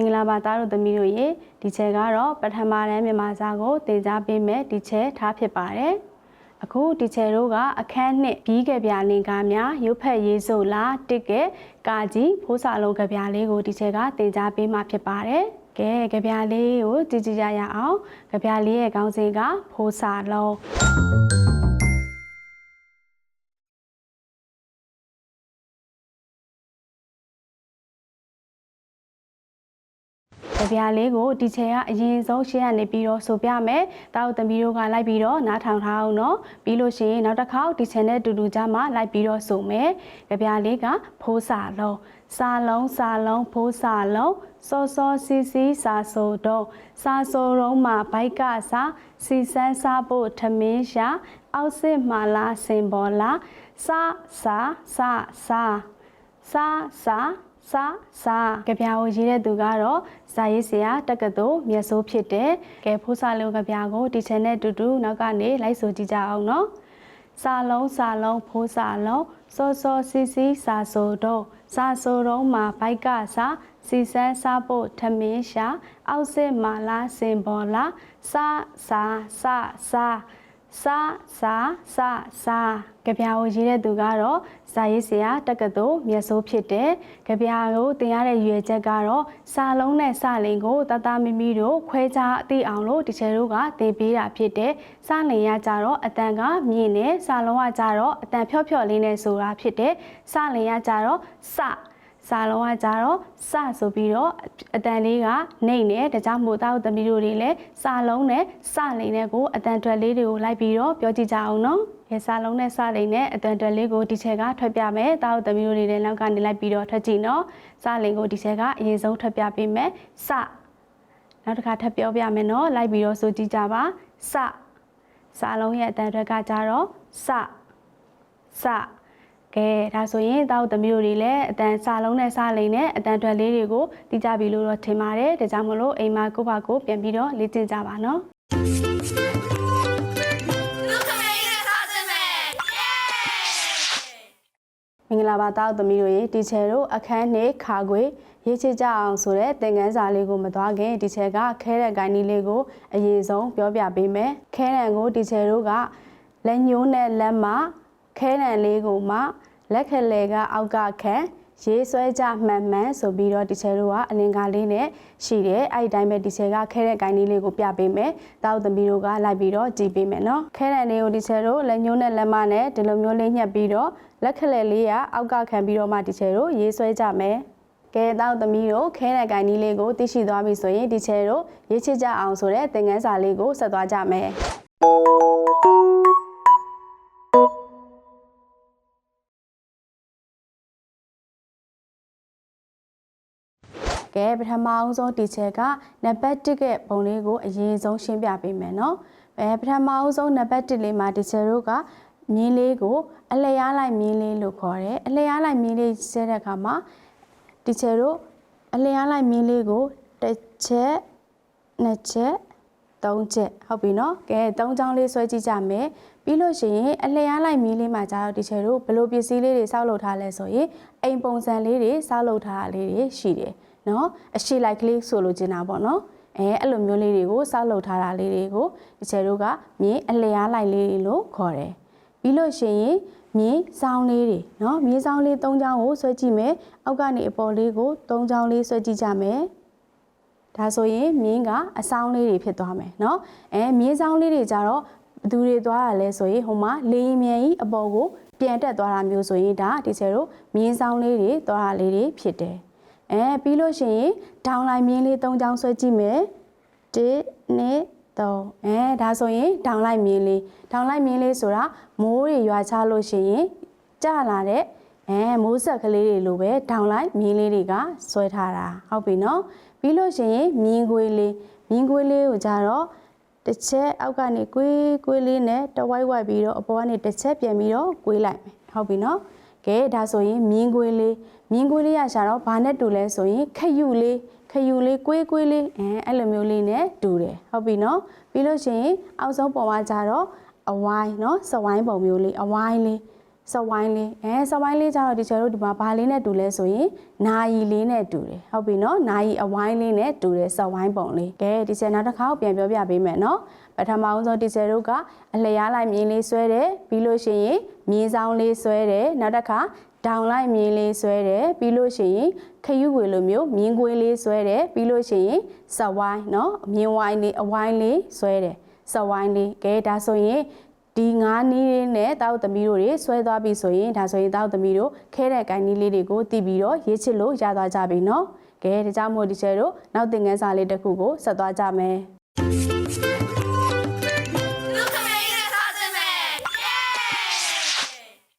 မင်္ဂလာပါသားတို့သမီးတို့ရေဒီချက်ကတော့ပထမတန်းမြန်မာစာကိုသင်ကြားပေးမယ်ဒီချက်ထားဖြစ်ပါတယ်အခုဒီချက်တို့ကအခန်းနှစ်ပြီးကြပြလင်ကားများရုပ်ဖက်ရေးစို့လာတစ်ကဲကာကြီးဖိုးစာလုံးကြပြလေးကိုဒီချက်ကသင်ကြားပေးမှာဖြစ်ပါတယ်ကဲကြပြလေးကိုကြည့်ကြည့်ကြရအောင်ကြပြလေးရဲ့ခေါင်းစဉ်ကဖိုးစာလုံး ကြပြလေးကိုဒီချေကအရင်ဆုံးရှင်းရနေပြီးတော့ဆိုပြမယ်။တောက်သမီးတို့ကလိုက်ပြီးတော့နားထောင်ထားအောင်နော်။ပြီးလို့ရှိရင်နောက်တစ်ခေါက်ဒီချေနဲ့တူတူကြားမှာလိုက်ပြီးတော့ဆိုမယ်။ကြပြလေးကဖိုးစာလုံးစာလုံးစာလုံးဖိုးစာလုံးစောစောစီစီစာဆိုတော့စာဆိုတော့မှာဘိုက်ကစာစီစန်းစားဖို့ထမင်းရှာအောက်စစ်မာလာစင်ပေါ်လာစာစာစာစာစာစာ စာစာကြပြာကိုရေးတဲ့သူကတော့ဇာရေးဆရာတက္ကသိုလ်မြတ်စိုးဖြစ်တဲ့ကဲဖိုးစာလုံးကြပြာကိုဒီချန်နဲ့တူတူနောက်ကနေလိုက်ဆိုကြည့်ကြအောင်နော်စာလုံးစာလုံးဖိုးစာလုံးစောစောစီစီစာဆိုတော့စာဆိုတော့မှာဘိုက်ကစာစီစန်းစားဖို့ထမင်းရှာအောက်စစ်မာလာစင်ပေါ်လာစာစာစာစာ စာစာစာစာကြပြာကိုရေးတဲ့သူကတော့ဇာရေးဆရာတက္ကသိုလ်မြတ်စိုးဖြစ်တဲ့ကြပြာကိုတင်ရတဲ့ရွယ်ချက်ကတော့စာလုံးနဲ့စလင်ကိုတသားမိမိတို့ခွဲခြားအသိအောင်လို့ဒီချယ်တို့ကတင်ပေးတာဖြစ်တဲ့စလင်ရကြတော့အတန်ကမြင့်နဲ့စာလုံးကကြတော့အတန်ဖြော့ဖြော့လေးနဲ့ဆိုတာဖြစ်တဲ့စလင်ရကြတော့စ စာလုံးကကြတော့စဆိုပြီးတော့အတန်လေးကနှိမ့်နေဒါကြောင့်မို့တောက်သမီးတို့တွေလည်းစာလုံးနဲ့စလိန်နဲ့ကိုအတန်တွက်လေးတွေကိုလိုက်ပြီးတော့ပြောကြည့်ကြအောင်နော်ရေစာလုံးနဲ့စလိန်နဲ့အတန်တွက်လေးကိုဒီချက်ကထွက်ပြမယ်တောက်သမီးတို့တွေလည်းနောက်ကနေလိုက်ပြီးတော့ထွက်ကြည့်နော်စလိန်ကိုဒီချက်ကအရင်ဆုံးထွက်ပြပေးမယ်စနောက်တစ်ခါထပ်ပြောပြမယ်နော်လိုက်ပြီးတော့ဆိုကြည့်ကြပါစစာလုံးရဲ့အတန်တွက်ကကြတော့စစ ကဲဒါဆိုရင်တောက်သမီးတို့တွေလည်းအတန်စာလုံးနဲ့စလိန်နဲ့အတန်တွက်လေးတွေကိုသိကြပြီလို့တော့ထင်ပါတယ်ဒါကြောင့်မလို့အိမ်မှာကိုယ့်ဘာကိုယ်ပြန်ပြီးတော့လေ့ကျင့်ကြပါနော်လူခမေးနဲ့စားခြင်းပဲမင်္ဂလာပါတောက်သမီးတို့ရေတီချယ်တို့အခန်းနှစ်ခါခွေရေးချကြအောင်ဆိုတဲ့သင်ခန်းစာလေးကိုမသွားခင်တီချယ်ကခဲတဲ့ဂိုင်းနီးလေးကိုအရင်ဆုံးပြောပြပေးမယ်ခဲတံကိုတီချယ်တို့ကလက်ညှိုးနဲ့လက်မခဲတံလေးကိုမှ လက်ခလဲကအောက်ကခံရေးဆွဲကြမှန်မှန်ဆိုပြီးတော့တီချယ်တို့ကအလင်္ကာလေးနဲ့ရှိတယ်အဲ့ဒီတိုင်းပဲတီချယ်ကခဲတဲ့ဂိုင်းနီးလေးကိုပြပေးမယ်တောက်သမီးတို့ကလိုက်ပြီးတော့ကြည်ပေးမယ်နော်ခဲတံလေးကိုတီချယ်တို့လက်ညှိုးနဲ့လက်မနဲ့ဒီလိုမျိုးလေးညှက်ပြီးတော့လက်ခလဲလေးကအောက်ကခံပြီးတော့မှတီချယ်တို့ရေးဆွဲကြမယ်ကဲတောက်သမီးတို့ခဲတဲ့ဂိုင်းနီးလေးကိုသိရှိသွားပြီဆိုရင်တီချယ်တို့ရေးချစ်ကြအောင်ဆိုတဲ့သင်ခန်းစာလေးကိုဆက်သွားကြမယ် ကဲပထမအောင်ဆုံးတီချက်ကနံပါတ်1ကပုံလေးကိုအရင်ဆုံးရှင်းပြပေးမယ်နော်။အဲပထမအောင်ဆုံးနံပါတ်1လေးမှာတီချယ်တို့ကမြင်းလေးကိုအလျားလိုက်မြင်းလေးလို့ခေါ်တယ်။အလျားလိုက်မြင်းလေးဆဲတဲ့အခါမှာတီချယ်တို့အလျားလိုက်မြင်းလေးကိုတစ်ချက်နှစ်ချက်သုံးချက်ဟုတ်ပြီနော်။ကဲသုံးချောင်းလေးဆွဲကြည့်ကြမယ်။ပြီးလို့ရှိရင်အလျားလိုက်မီးလေးမှာကျတော့တီချယ်တို့ဘယ်လိုပစ္စည်းလေးတွေစောက်လုပ်ထားလဲဆိုရင်အိမ်ပုံစံလေးတွေစောက်လုပ်ထားတာလေးတွေရှိတယ်။ နော်အရှိလိုက်ကလေးဆိုလိုချင်တာပေါ့နော်အဲအဲ့လိုမျိုးလေးတွေကိုစောက်လုပ်ထားတာလေးတွေကိုဒီချယ်တို့ကမြင်းအလျားလိုက်လေးတွေလို့ခေါ်တယ်ပြီးလို့ရှိရင်မြင်းစောင်းလေးတွေနော်မြင်းစောင်းလေး၃ချောင်းကိုဆွဲကြည့်မယ်အောက်ကနေအပေါ်လေးကို၃ချောင်းလေးဆွဲကြည့်ကြမယ်ဒါဆိုရင်မြင်းကအဆောင်လေးတွေဖြစ်သွားမယ်เนาะအဲမြင်းဆောင်လေးတွေကြတော့ဘယ်သူတွေသွားရလဲဆိုရင်ဟိုမှာလေရင်မြန်ကြီးအပေါ်ကိုပြန်တက်သွားတာမျိုးဆိုရင်ဒါဒီချယ်တို့မြင်းဆောင်လေးတွေသွားတာလေးတွေဖြစ်တယ် အဲပြီးလို့ရှိရင်ဒေါင်းလိုက်မြင်းလေး၃ချောင်းဆွဲကြည့်မယ်1 2 3အဲဒါဆိုရင်ဒေါင်းလိုက်မြင်းလေးဒေါင်းလိုက်မြင်းလေးဆိုတာမိုးတွေရွာချလို့ရှိရင်ကျလာတဲ့အဲမိုးဆက်ကလေးတွေလိုပဲဒေါင်းလိုက်မြင်းလေးတွေကဆွဲထားတာဟုတ်ပြီနော်ပြီးလို့ရှိရင်မြင်းခွေးလေးမြင်းခွေးလေးကိုကြတော့တစ်ချက်အောက်ကနေကွေးကွေးလေးနဲ့တဝိုက်ဝိုက်ပြီးတော့အပေါ်ကနေတစ်ချက်ပြန်ပြီးတော့ကွေးလိုက်မယ်ဟုတ်ပြီနော် ကဲဒါဆိုရင်မြင်းခွေးလေးမြင်းခွေးလေးရရှာတော့ဘာနဲ့တူလဲဆိုရင်ခယူလေးခယူလေးကွေးကွေးလေးအဲအဲ့လိုမျိုးလေးနဲ့တူတယ်ဟုတ်ပြီနော်ပြီးလို့ရှိရင်အောက်ဆုံးပုံမှာကြတော့အဝိုင်းနော်စဝိုင်းပုံမျိုးလေးအဝိုင်းလေး စဝိုင်းလေးအဲစဝိုင်းလေးကျတော့ဒီချယ်တို့ဒီမှာဘာလေးနဲ့တူလဲဆိုရင်နာယီလေးနဲ့တူတယ်ဟုတ်ပြီနော်နာယီအဝိုင်းလေးနဲ့တူတဲ့စဝိုင်းပုံလေးကဲဒီချယ်နောက်တစ်ခါပြန်ပြောပြပေးမယ်နော်ပထမအောင်ဆုံးဒီချယ်တို့ကအလျားလိုက်မြင်းလေးဆွဲတယ်ပြီးလို့ရှိရင်မြင်းဆောင်လေးဆွဲတယ်နောက်တစ်ခါဒေါင်လိုက်မြင်းလေးဆွဲတယ်ပြီးလို့ရှိရင်ခယူွေလိုမျိုးမြင်းကွေးလေးဆွဲတယ်ပြီးလို့ရှိရင်စဝိုင်းနော်မြင်းဝိုင်းလေးအဝိုင်းလေးဆွဲတယ်စဝိုင်းလေးကဲဒါဆိုရင် ဒီငါးနီးလေးနဲ့တောက်သမီးတို့တွေဆွဲသွားပြီဆိုရင်ဒါဆိုရင်တောက်သမီးတို့ခဲတဲ့ကိုင်းနီးလေးတွေကိုတီးပြီးတော့ရေးချစ်လို့ရသွားကြပြီနော်ကဲဒါကြောင့်မို့ဒီချဲတို့နောက်သင်ခန်းစာလေးတစ်ခုကိုဆက်သွားကြမယ်